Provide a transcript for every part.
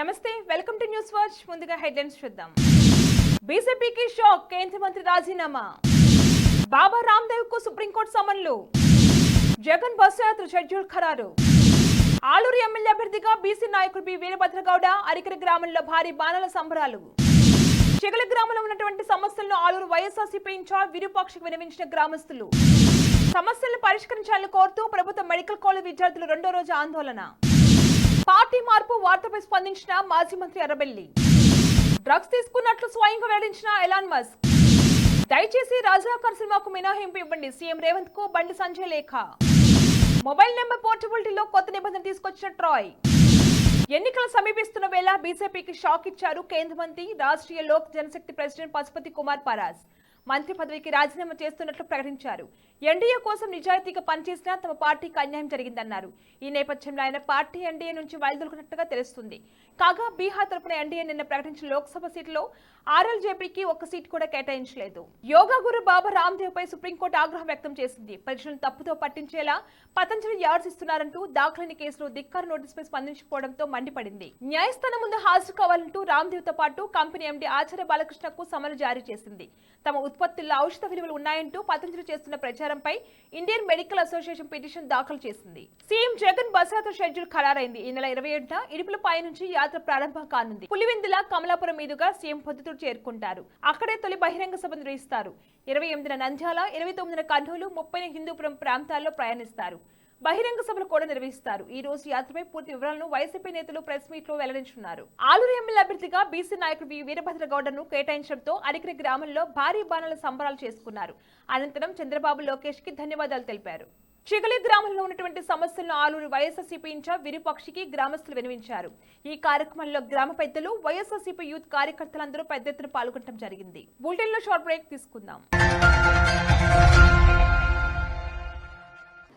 నమస్తే welcome to news watch. ముందుగా headlines చూద్దాం. బీజేపీకి షాక్ కేంద్ర మంత్రి రాజీనామా. బాబా రామ్దేవ్కు సుప్రీంకోర్టు సమన్లు. జగన్ బస్సు యాత్ర షెడ్యూల్ ఖరారు. ఆలూరు ఎమ్మెల్యే అభ్యర్థిగా బీసీ నాయకుడు బి. వీరభద్రగౌడ అరికర గ్రామంలో భారీ బాణాల సంబరాలు. చెగల గ్రామంలో ఉన్నటువంటి సమస్యలను ఆలూరు వైఎస్ఆర్సీపీ ఇన్ఛార్జ్ విరూపాక్షకు వినవించిన గ్రామస్తులు. సమస్యలను పరిష్కరించాలని కోరుతూ ప్రభుత్వ మెడికల్ కాలేజ్ విద్యార్థులు రెండో రోజు ఆందోళన. పార్టీ మార్పు వార్తపై స్పందించిన మాజీ మంత్రి అరబెల్లి. డ్రగ్స్ తీసుకున్నట్లు స్వయంగా వెల్లడించిన ఎలాన్ మస్క్. దయచేసి రాజాకర్ సినిమాకు మినహాయింపు ఇవ్వండి సీఎం రేవంత్కు బండి సంజయ్ లేఖ. మొబైల్ నెంబర్ పోర్టబిలిటీలో కొత్త నిబంధన తీసుకొచ్చిన ట్రాయ్. ఎన్నికలు సమీపిస్తున్న వేళ బీజేపీకి షాక్ ఇచ్చారు కేంద్ర మంత్రి రాష్ట్రీయ లోక్ జనశక్తి ప్రెసిడెంట్ పశుపతి కుమార్ పరాజ్ మంత్రి పదవికి రాజీనామా చేస్తున్నట్లు ప్రకటించారు. ఎన్డీఏ కోసం నిజాయితీగా పనిచేసినా తమ పార్టీకి అన్యాయం జరిగిందన్నారు. ఈ నేపథ్యంలో ఆయన పార్టీ ఎన్డీఏ నుంచి వైదొలుకున్నట్టుగా తెలుస్తుంది. కాగా బీహార్ తరపున ఎన్డీఏ నిన్న ప్రకటించిన లోక్సభ సీట్లో ఆర్ఎల్జేపీకి ఒక్క సీట్ కూడా కేటాయించలేదు. యోగా గురు బాబా రామ్దేవ్ పై సుప్రీంకోర్టు ఆగ్రహం వ్యక్తం చేసింది. పరీక్షలను తప్పుతో పట్టించేలా పతంజలి యార్డ్స్ ఇస్తున్నారంటూ దాఖలైన కేసులో ధిక్కారు నోటీసుపై స్పందించకపోవడంతో మండిపడింది. న్యాయస్థానం ముందు హాజరు కావాలంటూ రామ్దేవ్తో పాటు కంపెనీ ఎండీ ఆచార్య బాలకృష్ణకు సమలు జారీ చేసింది. తమ ఉత్పత్తుల్లో ఔషధ విలువలు ఉన్నాయంటూ పతంజలి చేస్తున్న ప్రచారంపై ఇండియన్ మెడికల్ అసోసియేషన్ పిటిషన్ దాఖలు చేసింది. సీఎం జగన్ బస్ యాత్ర షెడ్యూల్ ఖరారైంది. ఈ నెల ఇరవై ఏడున ఇడుపులపై నుంచి యాత్ర ప్రారంభం కానుంది. పులివెందుల కమలాపురం మీదుగా సీఎం పొద్దుటూరు చేరుకుంటారు. అక్కడే తొలి బహిరంగ సభ నిర్వహిస్తారు. ఇరవై ఎనిమిదిన నంద్యాల ఇరవై తొమ్మిదిన కర్నూలు ముప్పైన హిందూపురం ప్రాంతాల్లో ప్రయాణిస్తారు. బహిరంగ సభలు కూడా నిర్వహిస్తారు. ఈ రోజు యాత్రపై పూర్తి వివరాలను వైసీపీ నేతలు ప్రెస్ మీట్లో వెల్లడించున్నారు. ఆలూరు ఎమ్మెల్యే అభ్యర్థిగా బీసీ నాయకుడు వి. వీరభద్రగౌడను కేటాయించడంతో అడిగిరి గ్రామంలో భారీ బాణాల సంబరాలు చేసుకున్నారు. అనంతరం చంద్రబాబు లోకేష్కి ధన్యవాదాలు తెలిపారు. చిగలి గ్రామంలో ఉన్నటువంటి సమస్యలను ఆలూరు వైఎస్ఆర్సీపీ ఇన్ఛార్జ్ విరుపక్షికి గ్రామస్తులు వినిపించారు ఈ కార్యక్రమంలో గ్రామ పెద్దలు వైఎస్ఆర్సీపీ యూత్ కార్యకర్తలందరూ పెద్ద ఎత్తున పాల్గొనడం జరిగింది. బులెటిన్లో షార్ట్ బ్రేక్ తీసుకుందాం.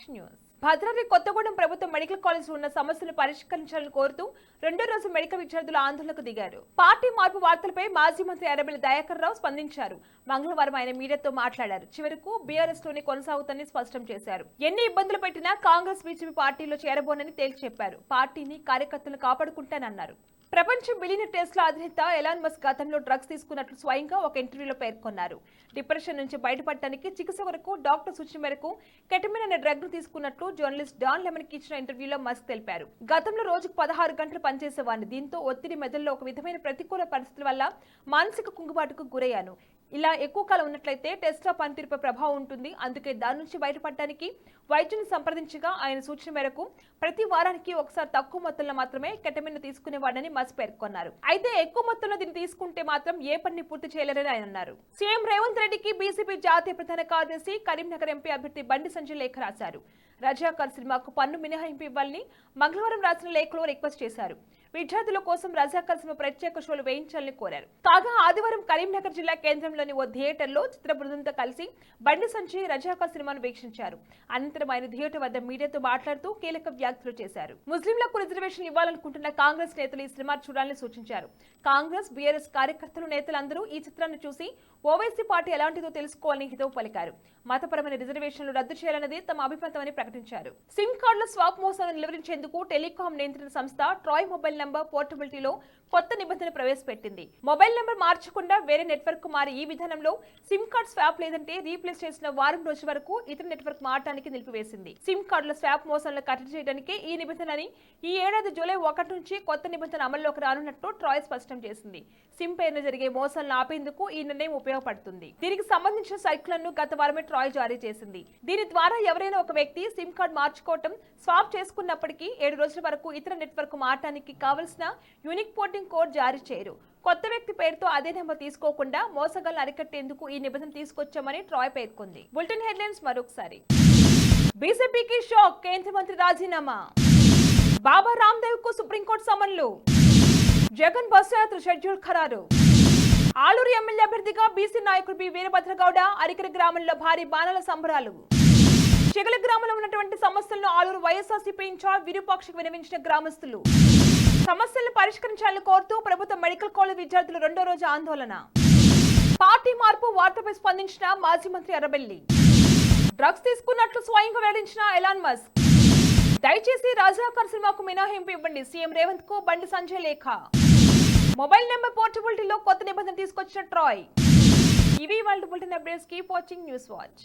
బ్యాక్ న్యూస్ భద్రాద్రి కొత్తగూడెం ప్రభుత్వ మెడికల్ కాలేజ్ ఉన్న సమస్యలు పరిష్కరించాలని కోరుతూ రెండో రోజు మెడికల్ విద్యార్థులు ఆందోళనకు దిగారు. పార్టీ మార్పు వార్తలపై మాజీ మంత్రి ఎర్రబెల్లి దయాకర్ రావు స్పందించారు. మంగళవారం ఆయన మీడియాతో మాట్లాడారు. చివరకు బీఆర్ఎస్లోనే కొనసాగుతుందని స్పష్టం చేశారు. ఎన్ని ఇబ్బందులు పెట్టినా కాంగ్రెస్ బీజేపీ పార్టీలో చేరబోనని తేల్చి చెప్పారు. పార్టీని కార్యకర్తలను కాపాడుకుంటానన్నారు. ప్రపంచ బిలియనర్ టెస్లా అధినేత ఎలాన్ మస్క్ గతంలో డ్రగ్స్ తీసుకున్నట్లు స్వయంగా ఒక ఇంటర్వ్యూలో పేర్కొన్నారు. డిప్రెషన్ నుంచి బయటపడటానికి చికిత్స వరకు డాక్టర్ సూచన మేరకు కెటమిన్ అనే డ్రగ్ను తీసుకున్నట్లు జర్నలిస్ట్ డాన్ లెమన్కి ఇచ్చిన ఇంటర్వ్యూలో మస్క్ తెలిపారు. గతంలో రోజుకు పదహారు గంటలు పనిచేసేవాడిని. దీంతో ఒత్తిడి మెదడులో ఒక విధమైన ప్రతికూల పరిస్థితుల వల్ల మానసిక కుంగుబాటుకు గురయ్యాను. ఇలా ఎక్కువ కాలం ఉన్నట్లయితే టెస్లా పనితీరుపై ప్రభావం ఉంటుంది. అందుకే దాని నుంచి బయటపడటానికి వైద్యుని సంప్రదించగా ఆయన సూచన మేరకు ప్రతి వారానికి ఒకసారి తక్కువ మొత్తంలో మాత్రమే కెటమిన్ తీసుకునేవాడని మస్ పేర్కొన్నారు. అయితే ఎక్కువ మొత్తంలో దీన్ని తీసుకుంటే మాత్రం ఏ పనిని పూర్తి చేయలేరని ఆయన అన్నారు. సీఎం రేవంత్ రెడ్డికి బీసీపీ జాతీయ ప్రధాన కార్యదర్శి కరీంనగర్ ఎంపీ అభ్యర్థి బండి సంజయ్ లేఖ రాశారు. రజాకార్ సినిమాకు పన్ను మినహాయింపు ఇవ్వాలని మంగళవారం రాసిన లేఖలో రిక్వెస్ట్ చేశారు. విద్యార్థుల కోసం రజాకార్ సినిమా ప్రత్యేక షోలు వేయించాలని కోరారు. కాగా ఆదివారం కరీంనగర్ జిల్లా కేంద్రంలోని ఓ థియేటర్లో చిత్ర బృందంతో కలిసి బండి సంచి రజాకార్ సినిమాను వీక్షించారు. అనంతరం ఆయన థియేటర్ వద్ద మీడియాతో మాట్లాడుతూ కీలక వ్యాఖ్యలు చేశారు. ముస్లింలకు రిజర్వేషన్ ఇవ్వాలనుకుంటున్న కాంగ్రెస్ నేతలు ఈ సినిమా చూడాలని సూచించారు. కాంగ్రెస్ బీఆర్ఎస్ కార్యకర్తలు నేతలందరూ ఈ చిత్రాన్ని చూసి ఓవైసీ పార్టీ ఎలాంటిదో తెలుసుకోవాలని హితవు పలికారు. మతపరమైన రిజర్వేషన్లు రద్దు చేయాలన్నది తమ అభిప్రాయమని ప్రకటించారు. సిమ్ కార్డుల స్వాప్ మోసాలను నిలువరించేందుకు టెలికాం నియంత్రణ సంస్థ ట్రాయ్ మొబైల్ నంబర్ పోర్టబిలిటీలో కొత్త నిబంధన ప్రవేశపెట్టింది. మొబైల్ నెంబర్ మార్చకుండా వేరే నెట్వర్క్ మారి ఈ విధానంలో సిమ్ కార్డ్ స్వాప్ లేదంటే రీప్లేస్ చేసిన వారం రోజుల వరకు ఇతర నెట్వర్క్ మారటానికి నిలిపివేసింది. సిమ్ కార్డుల స్వాప్ మోసాలను కట్టడి చేయడానికి ఈ నిబంధనని ఈ ఏడాది జూలై ఒకటి నుంచి కొత్త నిబంధన అమల్లోకి రానున్నట్టు ట్రాయ్ స్పష్టం చేసింది. సిమ్ పేరున జరిగే మోసాలను ఆపేందుకు ఈ నిర్ణయం ఉపయోగపడుతుంది. దీనికి సంబంధించిన సైట్లను గత వారమే ట్రాయ్ జారీ చేసింది. దీని ద్వారా ఎవరైనా ఒక వ్యక్తి సిమ్ కార్డ్ మార్చుకోవటం స్వాప్ చేసుకున్నప్పటికీ ఏడు రోజుల వరకు ఇతర నెట్వర్క్ మారటానికి కావలసిన యూనిక్ పోర్టింగ్ కోడ్ జారీ చేయరు. కొత్త వ్యక్తి పేరుతో అదే నెంబర్ తీసుకోకుండా మోసగాలను అరికట్టేందుకు ఈ నిబంధన తీసుకొచ్చామని ట్రాయ్ పేర్కొంది. బులెటిన్ హెడ్లైన్స్ మరొకసారి. బీజేపీకి షాక్ కేంద్ర మంత్రి రాజీనామా? బాబా రామ్దేవ్కు సుప్రీంకోర్టు సమన్లు? జగన్ బస్సు యాత్ర షెడ్యూల్ ఖరారు. ఆలూరు ఎమ్మెల్యే అభ్యర్థిగా బీసీ నాయకుడు బి వీరభద్రగౌడ అరికరి గ్రామంలో భారీ బాణల సంబరాలు. చెగల గ్రామంలో ఉన్నటువంటి సమస్యలను ఆలూరు వైఎస్ఆర్సీపీ ఇన్ఛార్జ్ విరూపాక్షకు వినవించిన గ్రామస్తులు. సమస్యలను పరిష్కరించాలని కోరుతూ ప్రభుత్వ మెడికల్ కాలేజ్ విద్యార్థులు రెండో రోజు ఆందోళన. పార్టీ మార్పు వార్తపై స్పందించిన మాజీ మంత్రి అరబెల్లి. డ్రగ్స్ తీసుకున్నట్లు స్వయంగా వెల్లడించిన ఎలాన్ మస్క్. దయచేసి రాజాకర్ సినిమాకు మినహాయింపు ఇవ్వండి సీఎం రేవంత్కు బండి సంజయ్ లేఖ. మొబైల్ నెంబర్ పోర్టబిలిటీలో కొత్త నిబంధన తీసుకొచ్చిన ట్రాయ్. ఇవి వాళ్ళ bulletin updates keep watching news watch